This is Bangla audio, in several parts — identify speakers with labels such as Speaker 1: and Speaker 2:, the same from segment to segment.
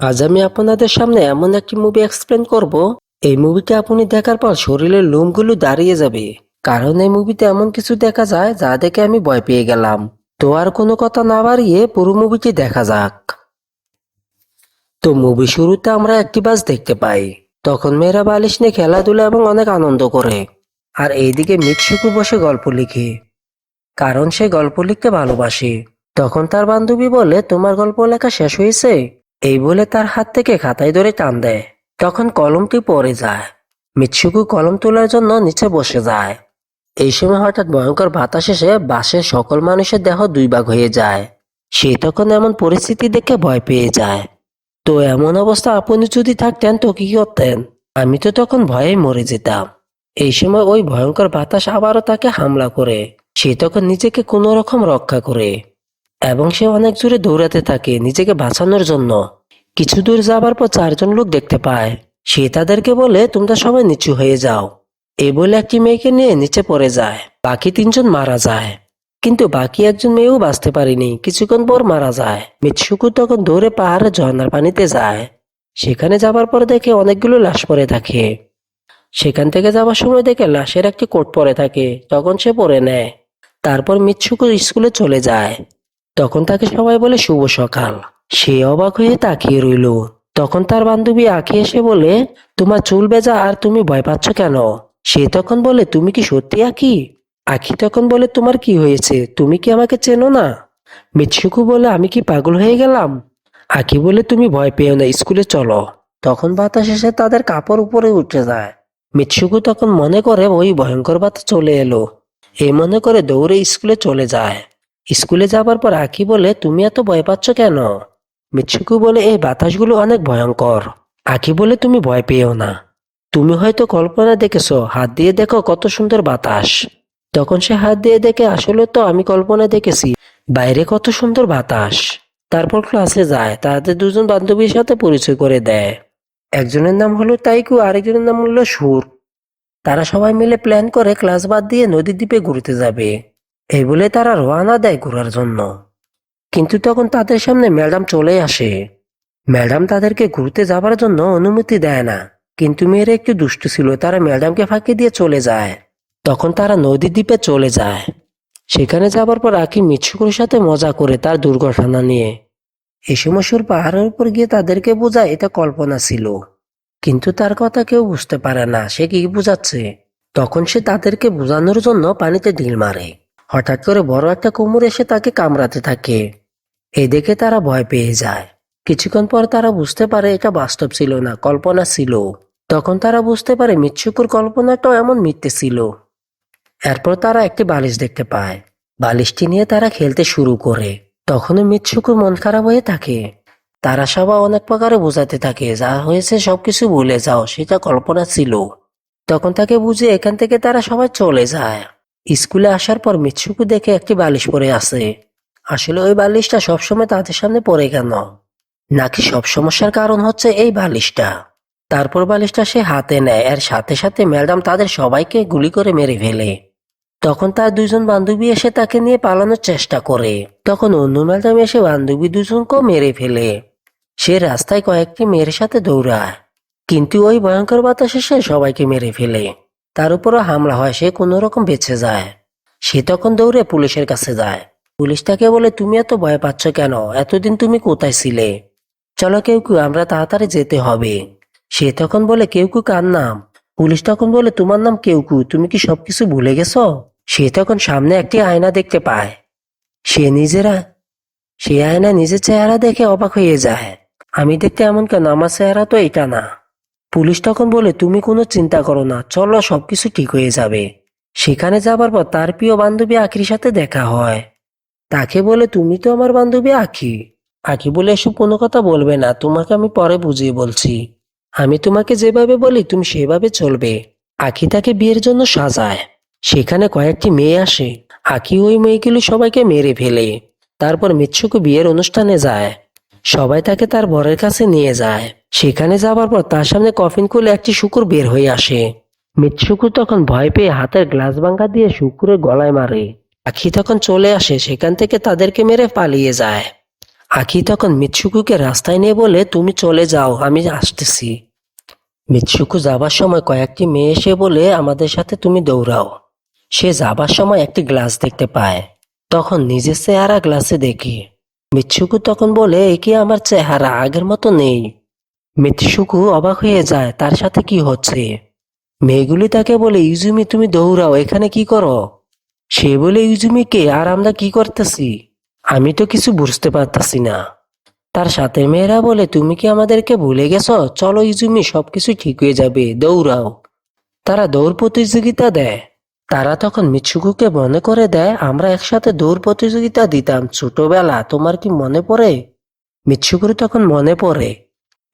Speaker 1: আজ আমি আপনাদের সামনে এমন একটি মুভি এক্সপ্লেন করব। এই মুভিটা আপনি দেখার পর শরীরের লোমগুলো দাঁড়িয়ে যাবে। কারণ এই মুভিতে এমন কিছু দেখা যায় যা দেখে আমি ভয় পেয়ে গেলাম। তো আর কোনো কথা না বাড়িয়ে পুরো মুভিটি দেখা যাক। তো মুভি শুরুতে আমরা একটি বাস দেখতে পাই। তখন মেয়েরা বালিশ নিয়ে খেলাধুলা এবং অনেক আনন্দ করে। আর এইদিকে মিৎসুকু বসে গল্প লিখে। কারণ সে গল্প লিখতে ভালোবাসে। তখন তার বান্ধবী বলে, তোমার গল্প লেখা শেষ হয়েছে? এই বলে তার হাত থেকে খাতায় ধরে টান দেয়। তখন কলমটি পড়ে যায়। মিৎসুকু কলম তোলার জন্য নিচে বসে যায়। এই সময় হঠাৎ ভয়ঙ্কর বাতাস এসে বাসের সকল মানুষের দেহ দুই ভাগ হয়ে যায়। সে তখন এমন পরিস্থিতি দেখে ভয় পেয়ে যায়। তো এমন অবস্থা আপনি যদি থাকতেন, তো কি করতেন? আমি তো তখন ভয়ে মরে যেতাম। এই সময় ওই ভয়ঙ্কর বাতাস আবারও তাকে হামলা করে। সে তখন নিজেকে কোনো রকম রক্ষা করে। এবং সে অনেক জোরে দৌড়াতে থাকে নিজেকে বাঁচানোর জন্য। কিছু দূর যাবার পর চারজন লোক দেখতে পায়। সে তাদেরকে বলে, তোমরা সবাই নিচু হয়ে যাও। এ বলে একটি মেয়েকে নিয়ে নিচে পড়ে যায়। বাকি তিনজন মারা যায়। কিন্তু বাকি একজন মেয়েও বাঁচতে পারেনি। কিছুক্ষণ পর মারা যায়। মিৎসুকু তখন দৌড়ে পাহাড়ে ঝর্ণার পানিতে যায়। সেখানে যাবার পর দেখে অনেকগুলো লাশ পড়ে থাকে। সেখান থেকে যাওয়ার সময় দেখে লাশের একটি কোট পরে থাকে। তখন সে পরে নেয়। তারপর মিৎসুকু স্কুলে চলে যায়। তখন তাকে সবাই বলে, শুভ সকাল। সে অবাক হয়ে তাকিয়ে রইল। তখন তার বান্ধবী আঁকি এসে বলে, তোমার চুল বেজা আর তুমি ভয় পাচ্ছ কেন? সে তখন বলে, তুমি কি সত্যি আঁকি আখি তখন বলে, তোমার কি হয়েছে? তুমি কি আমাকে চেনো না? মিৎসুকু বলে, আমি কি পাগল হয়ে গেলাম? আঁকি বলে, তুমি ভয় পেও না, স্কুলে চলো। তখন বাতাস এসে তাদের কাপড় উপরে উঠে যায়। মিৎসুকু তখন মনে করে, ওই ভয়ঙ্কর বাতাস চলে এলো। এ মনে করে দৌড়ে স্কুলে চলে যায়। স্কুলে যাবার পর আকি বলে তুমি এত ভয় পাচ্ছ কেন? মিৎসুকু বলে, এই বাতাসগুলো অনেক ভয়ঙ্কর। আকি বলে তুমি ভয় পেও না। তুমি হয়তো কল্পনা দেখেছ, হাত দিয়ে দেখো কত সুন্দর বাতাস। তখন সে হাত দিয়ে দেখে, আসলে তো আমি কল্পনা দেখেছি, বাইরে কত সুন্দর বাতাস। তারপর ক্লাসে যায় তাদের দুজন বান্ধবীর সাথে পরিচয় করে দেয়। একজনের নাম হলো তাইকু, আরেকজনের নাম হলো সুর। তারা সবাই মিলে প্ল্যান করে ক্লাস বাদ দিয়ে নদীর দ্বীপে ঘুরতে যাবে। এই বলে তারা রওনা দেয় ঘোরার জন্য। কিন্তু তখন তাদের সামনে ম্যাডাম চলে আসে। ম্যাডাম তাদেরকে ঘুরতে যাবার জন্য অনুমতি দেয় না। কিন্তু মেয়েরা একটু দুষ্ট ছিল, তারা ম্যাডামকে ফাঁকি দিয়ে চলে যায়। তখন তারা নদী দ্বীপে চলে যায়। সেখানে যাবার পর আকি মিৎসুকুর সাথে মজা করে তার দুর্ঘটনা নিয়ে। এই সময় সুর পাহাড়ের উপর গিয়ে তাদেরকে বোঝায়, এটা কল্পনা ছিল। কিন্তু তার কথা কেউ বুঝতে পারে না, সে কি বোঝাচ্ছে? তখন সে তাদেরকে বোঝানোর জন্য পানিতে ঢিল মারে। হঠাৎ করে বড় একটা কুমুর এসে তাকে কামড়াতে থাকে। এ দেখে তারা ভয় পেয়ে যায়। কিছুক্ষণ পর তারা বুঝতে পারে এটা বাস্তব ছিল না, কল্পনা ছিল। তখন তারা বুঝতে পারে মিৎসুকুর কল্পনাটাও এমন মিথ্যে ছিল। এরপর তারা একটি বালিশ দেখতে পায়। বালিশটি নিয়ে তারা খেলতে শুরু করে। তখনও মিৎসুকুর মন খারাপ হয়ে থাকে। তারা সবাই অনেক প্রকারে বোঝাতে থাকে, যা হয়েছে সবকিছু ভুলে যাও, সেটা কল্পনা ছিল। তখন তাকে বুঝে এখান থেকে তারা সবাই চলে যায়। স্কুলে আসার পর মিৎসুকু দেখে একটি বালিশ পরে আছে। আসলে ওই বালিশটা সবসময় তাদের সামনে পড়ে কেন? নাকি সব সমস্যার কারণ হচ্ছে এই বালিশটা? তারপর বালিশটা সে হাতে নেয়, এর সাথে সাথে ম্যাডাম তাদের সবাইকে গুলি করে মেরে ফেলে। তখন তার দুজন বান্ধবী এসে তাকে নিয়ে পালানোর চেষ্টা করে। তখন অন্য ম্যাডাম এসে বান্ধবী দুজনকেও মেরে ফেলে। সে রাস্তায় কয়েকটি মেয়ের সাথে দৌড়ায়। কিন্তু ওই ভয়ঙ্কর বাতাসে সে সবাইকে মেরে ফেলে। তার উপরও হামলা হয়, সে কোনো রকম বেঁচে যায়। সে তখন দৌড়ে পুলিশের কাছে যায়। পুলিশ তাকে বলে, তুমি এত ভয় পাচ্ছ কেন? এতদিন তুমি কোথায় ছিলে? চলো কেউ কেউ, আমরা তাড়াতাড়ি যেতে হবে। সে তখন বলে, কেউ কেউ কার নাম? পুলিশ তখন বলে, তোমার নাম কেউ কেউকু তুমি কি সবকিছু ভুলে গেছো? সে তখন সামনে একটি আয়না দেখতে পায়। সে নিজেরা, সে আয়না নিজের চেহারা দেখে অবাক হয়ে যায়। আমি দেখতে এমন কেন? আমার চেহারা তো এটা না। পুলিশ তখন বলে, তুমি কোনো চিন্তা করো না, চলো, সবকিছু ঠিক হয়ে যাবে। সেখানে যাবার পর তার প্রিয় বান্ধবী আখির সাথে দেখা হয়। তাকে বলে, তুমি তো আমার বান্ধবী আখি। আখি বলে, এসব কোনো কথা বলবে না, তোমাকে আমি পরে বুঝিয়ে বলছি। আমি তোমাকে যেভাবে বলি, তুমি সেভাবে চলবে। আখি তাকে বিয়ের জন্য সাজায়। সেখানে কয়েকটি মেয়ে আসে। আখি ওই মেয়েগুলো সবাইকে মেরে ফেলে। তারপর মিৎসুকু বিয়ের অনুষ্ঠানে যায়। সবাই তাকে তার বরের কাছে নিয়ে যায়। সেখানে যাবার পর তার সামনে কফিন খুলে একটি শুকুর বের হয়ে আসে। মিৎসুকু তখন ভয় পেয়ে হাতের গ্লাস ভাঙ্গা দিয়ে শুকুরের গলায় মারে। আখি তখন চলে আসে, সেখান থেকে তাদেরকে মেরে পালিয়ে যায়। আখি তখন মিৎসুকুকে রাস্তায় নিয়ে বলে, তুমি চলে যাও, আমি আসতেছি। মিৎসুকু যাবার সময় কয়েকটি মেয়ে এসে বলে, আমাদের সাথে তুমি দৌড়াও। সে যাবার সময় একটি গ্লাস দেখতে পায়। তখন নিজের চেহারা গ্লাসে দেখি। মিৎসুকু তখন বলে, এ কি আমার চেহারা? আগের মতো নেই। মিৎসুকু অবাক হয়ে যায়, তার সাথে কি হচ্ছে? মেয়েগুলি তাকে বলে, ইউজুমি, তুমি দৌড়াও, এখানে কি করো? সে বলে, ইউজুমি কে? আর আমরা কি করতেছি? আমি তো কিছু বুঝতে পারতাছি না। তার সাথে মেয়েরা বলে, তুমি কি আমাদেরকে ভুলে গেছো? চলো ইজুমি সবকিছু ঠিক হয়ে যাবে, দৌড়াও। তারা দৌড় প্রতিযোগিতা দেয়। তারা তখন মিৎসুকুকে মনে করে দেয়, আমরা একসাথে দৌড় প্রতিযোগিতা দিতাম, ছোটবেলা, তোমার কি মনে পড়ে? মিৎসুকুর তখন মনে পড়ে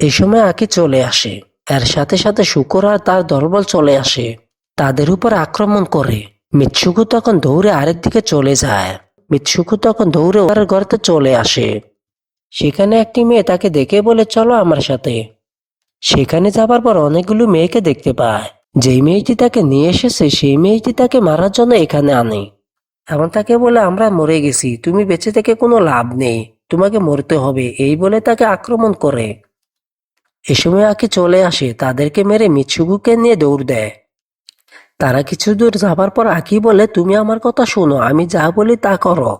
Speaker 1: এই সময় আঁকি চলে আসে, এর সাথে সাথে শুকর আর তার দলবল চলে আসে, তাদের উপর আক্রমণ করে। মিৎসুকু তখন দৌড়ে আরেক দিকে চলে যায় মিৎসুকু তখন দৌড়ে ওর ঘরতে চলে আসে। সেখানে একটি মেয়ে তাকে দেখে বলে, চলো আমার সাথে। সেখানে যাবার পর অনেকগুলো মেয়েকে দেখতে পায়। যেই মেয়েটি তাকে নিয়ে এসেছে, সেই মেয়েটি তাকে মারার জন্য এখানে আনে। এবং তাকে বলে আমরা মরে গেছি, তুমি বেঁচে থেকে কোনো লাভ নেই, তোমাকে মরতে হবে, এই বলে তাকে আক্রমণ করে। এ সময় আকে চলে আসে, তাদেরকে মেরে মিৎসুকুকে নিয়ে দৌড় দেয়। তারা কিছু দূর যাবার পর আকি বলে, তুমি আমার কথা শোনো, আমি যা বলি তা করো।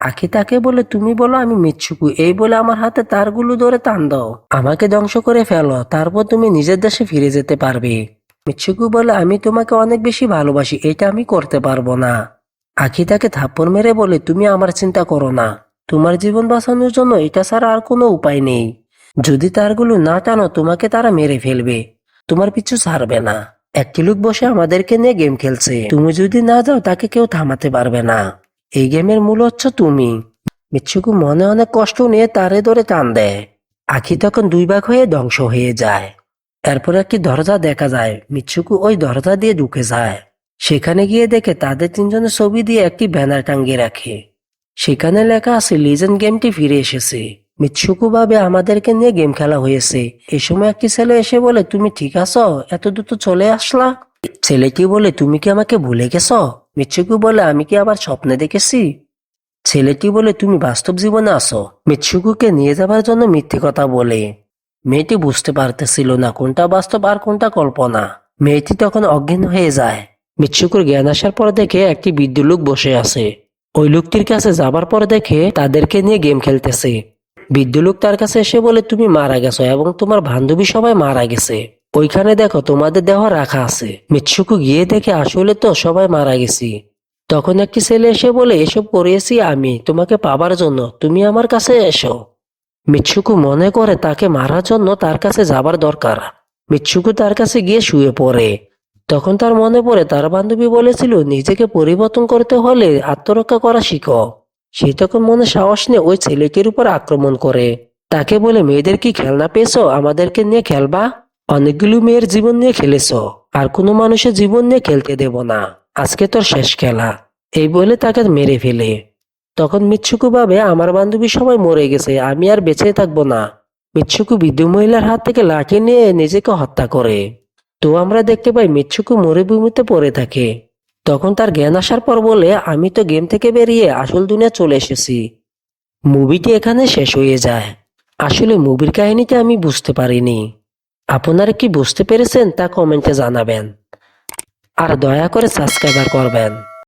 Speaker 1: আখি তাকে বলে, তুমি বলো আমি মিচ্ছুকু, এই বলে আমার হাতে তারগুলো ধরে টান দাও, আমাকে ধ্বংস করে ফেলো, তারপর তুমি নিজের দেশে ফিরে যেতে পারবে। মিচ্ছুকু বলে, আমি তোমাকে অনেক বেশি ভালোবাসি, এটা আমি করতে পারব না। আখি তাকে থাপ্পড় মেরে বলে, তুমি আমার চিন্তা করো না। তোমার জীবন বাঁচানোর জন্য এটা ছাড়া আর কোনো উপায় নেই। যদি তারগুলো না টানো, তোমাকে তারা মেরে ফেলবে। তোমার পিছু ছাড়বে না। একটি লোক বসে আমাদেরকে নিয়ে গেম খেলছে। তুমি যদি না যাও, তাকে কেউ থামাতে পারবে না। এই গেমের মূল হচ্ছে তুমি। মিচ্ছুকু মনে অনেক কষ্ট নিয়ে তারে ধরে টান দেয়। আখি তখন দুই ভাগ হয়ে ধ্বংস হয়ে যায়। এরপর একটি দরজা দেখা যায়। মিচ্ছুকু ওই দরজা দিয়ে ঢুকে যায়। সেখানে গিয়ে দেখে তাদের তিনজনের ছবি দিয়ে একটি ব্যানার টাঙ্গিয়ে রাখে। সেখানে লেখা আছে লিজেন্ড গেমটি ফিরে এসেছে। মিৎসুকু ভাবে আমাদেরকে নিয়ে গেম খেলা হয়েছে। এই সময় একটি ছেলে এসে বলে, তুমি ঠিক আছো? এত দ্রুত চলে আসলা? ছেলেটি বলে, তুমি কি আমাকে ভুলে গেছো? মিৎসুকু বলে, আমি কি আবার স্বপ্নে দেখেছি? ছেলেটি বলে, তুমি বাস্তব জীবনে আসো মিৎসুকুকে নিয়ে যাবার জন্য মিথ্যে কথা বলে। মেয়েটি বুঝতে পারতেছিল না কোনটা বাস্তব আর কোনটা কল্পনা। মেয়েটি তখন অজ্ঞান হয়ে যায়। মিৎসুকুর জ্ঞান আসার পর দেখে একটি বৃদ্ধ লোক বসে আছে। ওই লোকটির কাছে যাবার পর দেখে তাদেরকে নিয়ে গেম খেলতেছে। বৃদ্ধ লোক তার কাছে এসে বলে, তুমি মারা গেছো এবং তোমার বান্ধবী সবাই মারা গেছে। ওইখানে দেখো তোমাদের দেহ রাখা আছে। মিৎসুকু গিয়ে দেখে, আসলে তো সবাই মারা গেছি। তখন একটি ছেলে এসে বলে, এসব করিয়েছি আমি। তোমাকে পাবার জন্য। তুমি আমার কাছে এসো। মিৎসুকু মনে করে তাকে মারার জন্য তার কাছে যাবার দরকার। মিৎসুকু তার কাছে গিয়ে শুয়ে পড়ে। তখন তার মনে পড়ে, তার বান্ধবী বলেছিল, নিজেকে পরিবর্তন করতে হলে আত্মরক্ষা করা শিখো। সে তখন মনে সাহস নিয়ে ওই ছেলেটির উপর আক্রমণ করে। তাকে বলে, মেয়েদের কি খেলনা পেয়েছ? আমাদেরকে নিয়ে খেলবা? অনেকগুলো মেয়ের জীবন নিয়ে খেলেছো। আর কোনো মানুষের জীবন নিয়ে খেলতে দেব না। আজকে তোর শেষ খেলা। এই বলে তাকে মেরে ফেলে। তখন মিচ্ছুকু ভাবে, আমার বান্ধবী সবাই মরে গেছে, আমি আর বেঁচে থাকব না। মিচ্ছুকু বৃদ্ধ মহিলার হাত থেকে লাঠি নিয়ে নিজেকে হত্যা করে। তো আমরা দেখতে পাই মিচ্ছুকু মরুভূমিতে পড়ে থাকে। তখন তার জ্ঞান আসার পর বলে, আমি তো গেম থেকে বেরিয়ে আসল দুনিয়া চলে এসেছি। মুভিটি এখানে শেষ হয়ে যায়। আসলে মুভির কাহিনীটা আমি বুঝতে পারিনি। আপনারা কি বুঝতে পেরেছেন তা কমেন্টে জানাবেন। আর দয়া করে সাবস্ক্রাইবার করবেন।